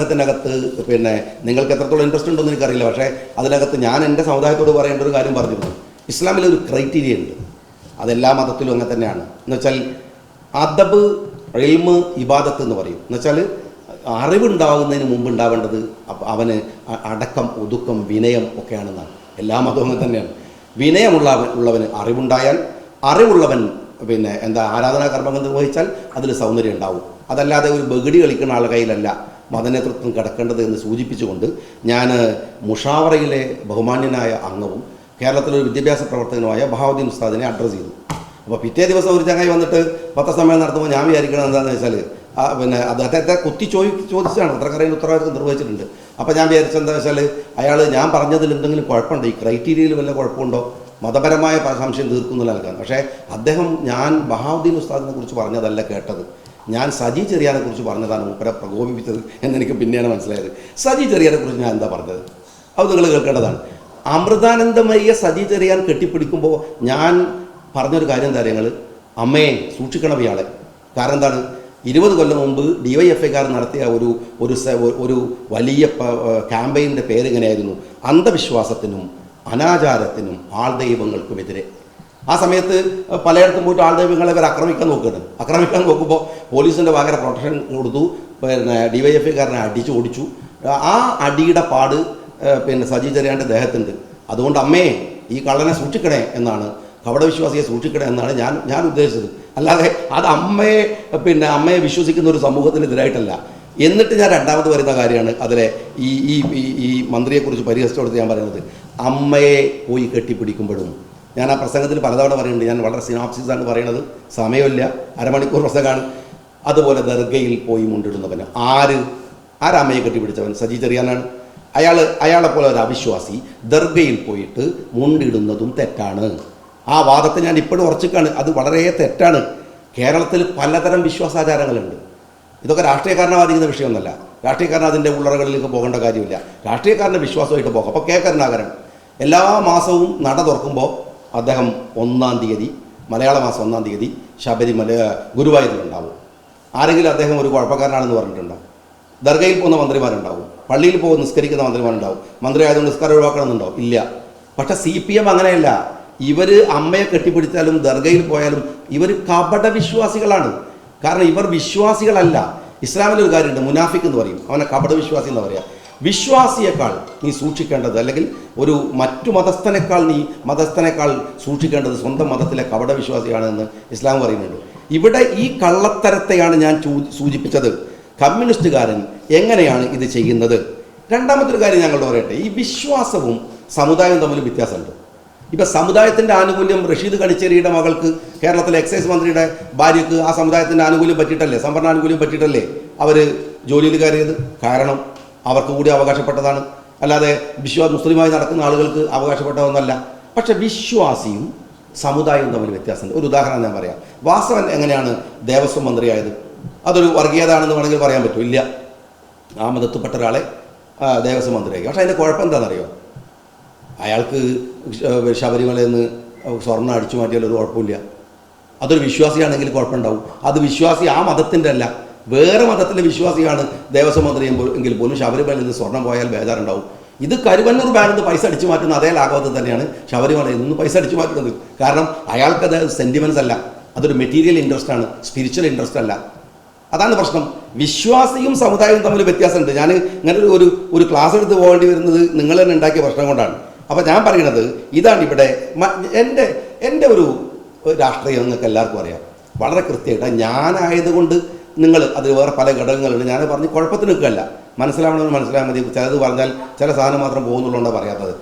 അതിനകത്ത് പിന്നെ നിങ്ങൾക്ക് എത്രത്തോളം ഇൻട്രസ്റ്റ് ഉണ്ടെന്ന് എനിക്കറിയില്ല. പക്ഷേ അതിനകത്ത് ഞാൻ എന്റെ സമുദായത്തോട് പറയേണ്ട ഒരു കാര്യം പറഞ്ഞിരുന്നു. ഇസ്ലാമിൽ ഒരു ക്രൈറ്റീരിയ ഉണ്ട്. അതെല്ലാ മതത്തിലും അങ്ങനെ തന്നെയാണ്. എന്ന് വെച്ചാൽ അദബ് എൽമ് ഇബാദത്ത് എന്ന് പറയും. എന്ന് വെച്ചാൽ അറിവുണ്ടാകുന്നതിന് മുമ്പ് ഉണ്ടാവേണ്ടത് അവന് അടക്കം ഒതുക്കം വിനയം ഒക്കെയാണെന്നാണ്. എല്ലാ മതവും അങ്ങനെ തന്നെയാണ്. വിനയമുള്ള ഉള്ളവന് അറിവുണ്ടായാൽ അറിവുള്ളവൻ പിന്നെ എന്താ ആരാധനാ കർമ്മങ്ങൾ നിർവഹിച്ചാൽ അതിൽ സൗന്ദര്യം ഉണ്ടാവും. അതല്ലാതെ ഒരു ബഗടി കളിക്കുന്ന ആളുടെ കയ്യിലല്ല. മതനേതൃത്വം കിടക്കേണ്ടത് എന്ന് സൂചിപ്പിച്ചുകൊണ്ട് ഞാൻ മുഷാവറയിലെ ബഹുമാന്യനായ അംഗവും കേരളത്തിലെ ഒരു വിദ്യാഭ്യാസ പ്രവർത്തകനുമായ ബഹാവുദ്ദീൻ ഉസ്താദിനെ അഡ്രസ്സ് ചെയ്തു. അപ്പോൾ പിറ്റേ ദിവസം ഒരു ചങ്ങായി വന്നിട്ട് പത്രസമ്മേളനം നടത്തുമ്പോൾ ഞാൻ വിചാരിക്കണം എന്താണെന്ന് വെച്ചാൽ പിന്നെ അദ്ദേഹത്തെ കുത്തി ചോദി ചോദിച്ചാണ് പത്രക്കാരയിൽ ഉത്തരവാദിത്വം നിർവഹിച്ചിട്ടുണ്ട്. അപ്പോൾ ഞാൻ വിചാരിച്ചത് വെച്ചാൽ അയാൾ ഞാൻ പറഞ്ഞതിൽ എന്തെങ്കിലും കുഴപ്പമുണ്ടോ? ഈ ക്രൈറ്റീരിയയിൽ വല്ല കുഴപ്പമുണ്ടോ? മതപരമായ സംശയം തീർക്കുന്നില്ല നൽകാൻ പക്ഷേ അദ്ദേഹം ഞാൻ ബഹാവുദ്ദീൻ ഉസ്താദിനെ കുറിച്ച് പറഞ്ഞതല്ല കേട്ടത്. ഞാൻ സജി ചെറിയാനെ കുറിച്ച് പറഞ്ഞതാണ് മൂപ്പരെ പ്രകോപിപ്പിച്ചത് എന്നെനിക്ക് പിന്നെയാണ് മനസ്സിലായത്. സജി ചെറിയാനെ കുറിച്ച് ഞാൻ എന്താ പറഞ്ഞത്? അത് നിങ്ങൾ കേൾക്കേണ്ടതാണ്. അമൃതാനന്ദമയ്യ സജി ചെറിയാൻ കെട്ടിപ്പിടിക്കുമ്പോൾ ഞാൻ പറഞ്ഞൊരു കാര്യം എന്താ നിങ്ങൾ അമ്മയെ സൂക്ഷിക്കണം ഇയാളെ. കാരണം എന്താണ്? ഇരുപത് കൊല്ലം മുമ്പ് ഡി വൈ എഫ് ഐക്കാർ നടത്തിയ ഒരു ഒരു ഒരു വലിയ ക്യാമ്പയിന്റെ പേരിങ്ങനെയായിരുന്നു അന്ധവിശ്വാസത്തിനും അനാചാരത്തിനും ആൾ ആൾദൈവങ്ങൾക്കുമെതിരെ ആ സമയത്ത് പലയിടത്തും പോയിട്ട് ആൾദൈവങ്ങളെ ഇവർ ആക്രമിക്കാൻ നോക്കുകയാണ് ആക്രമിക്കാൻ നോക്കുമ്പോൾ പോലീസിന്റെ ഭയങ്കര പ്രൊട്ടക്ഷൻ കൊടുത്തു പിന്നെ ഡി വൈ എഫ് ഐക്കാരനെ അടിച്ചു ഓടിച്ചു ആ അടിയുടെ പാട് പിന്നെ സജി ചെറിയാന്റെ ദേഹത്തുണ്ട്. അതുകൊണ്ട് അമ്മേ ഈ കള്ളനെ സൂക്ഷിക്കണേ എന്നാണ് കപടവിശ്വാസിയെ സൂക്ഷിക്കണേ എന്നാണ് ഞാൻ ഞാൻ ഉദ്ദേശിച്ചത്. അല്ലാതെ അത് അമ്മയെ പിന്നെ അമ്മയെ വിശ്വസിക്കുന്ന ഒരു സമൂഹത്തിനെതിരായിട്ടല്ല എന്നിട്ട് ഞാൻ രണ്ടാമത് വരുന്ന കാര്യമാണ് അതിലെ ഈ ഈ ഈ- മന്ത്രിയെക്കുറിച്ച് പരിഹസിച്ചോടുത്ത് ഞാൻ പറയുന്നത്. അമ്മയെ പോയി കെട്ടിപ്പിടിക്കുമ്പോഴും ഞാൻ ആ പ്രസംഗത്തിൽ പലതവണ പറയുന്നുണ്ട്. ഞാൻ വളരെ സിനോപ്സിസ് ആണ് പറയുന്നത്. സമയമില്ല. അരമണിക്കൂർ പ്രസംഗമാണ്. അതുപോലെ ദർഗയിൽ പോയി മുണ്ടിടുന്നവന്. ആര്? ആരമ്മയെ കെട്ടിപ്പിടിച്ചവൻ? സജി ചെറിയാനാണ്. അയാൾ അയാളെപ്പോലെ ഒരു അവിശ്വാസി ദർഗയിൽ പോയിട്ട് മുണ്ടിടുന്നതും തെറ്റാണ്. ആ വാദത്തെ ഞാൻ ഇപ്പോഴും ഉറച്ചിക്കാണ്. അത് വളരെ തെറ്റാണ്. കേരളത്തിൽ പലതരം വിശ്വാസാചാരങ്ങളുണ്ട്. ഇതൊക്കെ രാഷ്ട്രീയക്കാരനെ ബാധിക്കുന്ന വിഷയമൊന്നുമല്ല. രാഷ്ട്രീയക്കാരൻ അതിന്റെ ഉള്ളറകളിലേക്ക് പോകേണ്ട കാര്യമില്ല. രാഷ്ട്രീയക്കാരന്റെ വിശ്വാസമായിട്ട് പോകാം. അപ്പോൾ കെ കരുണാകരൻ എല്ലാ മാസവും നട തുറക്കുമ്പോൾ അദ്ദേഹം ഒന്നാം തീയതി മലയാള മാസം ഒന്നാം തീയതി ശബരിമല ഗുരുവായൂരിലുണ്ടാവും. ആരെങ്കിലും അദ്ദേഹം ഒരു കുഴപ്പക്കാരനാണെന്ന് പറഞ്ഞിട്ടുണ്ടോ? ദർഗയിൽ പോകുന്ന മന്ത്രിമാരുണ്ടാവും. പള്ളിയിൽ പോകുന്ന നിസ്കരിക്കുന്ന മന്ത്രിമാരുണ്ടാവും. മന്ത്രി ആയതുകൊണ്ട് നിസ്കാരം ഒഴിവാക്കണമെന്നുണ്ടോ? ഇല്ല. പക്ഷെ സി പി എം അങ്ങനെയല്ല. ഇവർ അമ്മയെ കെട്ടിപ്പിടിച്ചാലും ദർഗയിൽ പോയാലും ഇവർ കപട വിശ്വാസികളാണ് കാരണം ഇവർ വിശ്വാസികളല്ല. ഇസ്ലാമിൽ ഒരു കാര്യമുണ്ട് മുനാഫിക് എന്ന് പറയും. അവനെ കപട വിശ്വാസി എന്ന് പറയാം. വിശ്വാസിയേക്കാൾ നീ സൂക്ഷിക്കേണ്ടത് അല്ലെങ്കിൽ ഒരു മറ്റു മതസ്ഥനേക്കാൾ നീ മതസ്ഥനേക്കാൾ സൂക്ഷിക്കേണ്ടത് സ്വന്തം മതത്തിലെ കപട വിശ്വാസിയാണെന്ന് ഇസ്ലാം പറയുന്നുണ്ട്. ഇവിടെ ഈ കള്ളത്തരത്തെയാണ് ഞാൻ സൂചിപ്പിച്ചത്. കമ്മ്യൂണിസ്റ്റുകാരൻ എങ്ങനെയാണ് ഇത് ചെയ്യുന്നത്? രണ്ടാമത്തെ ഒരു കാര്യം ഞങ്ങളോട് പറയട്ടെ. ഈ വിശ്വാസവും സമുദായവും തമ്മിൽ വ്യത്യാസമുണ്ട്. ഇപ്പം സമുദായത്തിന്റെ ആനുകൂല്യം റഷീദ് കണിച്ചേരിയുടെ മകൾക്ക് കേരളത്തിലെ എക്സൈസ് മന്ത്രിയുടെ ഭാര്യയ്ക്ക് ആ സമുദായത്തിന്റെ ആനുകൂല്യം പറ്റിയിട്ടല്ലേ? സംവരണ ആനുകൂല്യം പറ്റിയിട്ടല്ലേ അവർ ജോലിയിൽ കയറിയത്? കാരണം അവർക്ക് കൂടി അവകാശപ്പെട്ടതാണ്. അല്ലാതെ വിശ്വാ മുസ്ലിമായി നടക്കുന്ന ആളുകൾക്ക് അവകാശപ്പെട്ടതൊന്നല്ല പക്ഷെ വിശ്വാസിയും സമുദായവും തമ്മിൽ വ്യത്യാസമുണ്ട്. ഒരു ഉദാഹരണം ഞാൻ പറയാം. വാസവൻ എങ്ങനെയാണ് ദേവസ്വം മന്ത്രിയായത്? അതൊരു വർഗീയതാണെന്ന് വേണമെങ്കിൽ പറയാൻ പറ്റും. ഇല്ല. ആ മതത്തിൽപ്പെട്ട ഒരാളെ ദേവസ്വം മന്ത്രിയാക്കി. പക്ഷേ അതിന്റെ കുഴപ്പം എന്താണെന്നറിയോ? അയാൾക്ക് ശബരിമലയിൽ നിന്ന് സ്വർണം അടിച്ചു മാറ്റിയാൽ ഒരു കുഴപ്പമില്ല. അതൊരു വിശ്വാസിയാണെങ്കിൽ കുഴപ്പമുണ്ടാവും. അത് വിശ്വാസി ആ മതത്തിന്റെ അല്ല. വേറെ മതത്തിലെ വിശ്വാസിയാണ് ദേവസ്വം മന്ത്രി എങ്കിൽ- പോലും ശബരിമലയിൽ നിന്ന് സ്വർണം പോയാൽ ബേജാറുണ്ടാവും. ഇത് കരുവന്നൂർ ബാങ്കിൽ നിന്ന് പൈസ അടിച്ചു മാറ്റുന്ന അതേ ലാഘവത്തിൽ തന്നെയാണ് ശബരിമലയിൽ നിന്ന് പൈസ അടിച്ചു മാറ്റുന്നത്. കാരണം അയാൾക്കത് സെന്റിമെൻസ് അല്ല. അതൊരു മെറ്റീരിയൽ ഇൻട്രസ്റ്റ് ആണ് സ്പിരിച്വൽ ഇൻട്രസ്റ്റ് അല്ല. അതാണ് പ്രശ്നം. വിശ്വാസിയും സമുദായവും തമ്മിൽ വ്യത്യാസമുണ്ട്. ഞാൻ ഇങ്ങനെ ഒരു ഒരു ക്ലാസ് എടുത്ത് പോകേണ്ടി വരുന്നത് നിങ്ങൾ തന്നെ ഉണ്ടാക്കിയ പ്രശ്നം കൊണ്ടാണ്. അപ്പോൾ ഞാൻ പറയുന്നത് ഇതാണ് ഇവിടെ എന്റെ എന്റെ ഒരു രാഷ്ട്രീയം നിങ്ങൾക്ക് എല്ലാവർക്കും അറിയാം. വളരെ കൃത്യമായിട്ട് ഞാനായതുകൊണ്ട് നിങ്ങൾ അതിൽ വേറെ പല ഘടകങ്ങളുണ്ട്. ഞാൻ പറഞ്ഞ് കുഴപ്പത്തിന് നിൽക്കുകയല്ല മനസ്സിലാവണമെന്ന് മനസ്സിലായാൽ മതി. ചിലത് പറഞ്ഞാൽ ചില സാധനം മാത്രം പോകുന്നുള്ളതുകൊണ്ടാണ് പറയാത്തത്.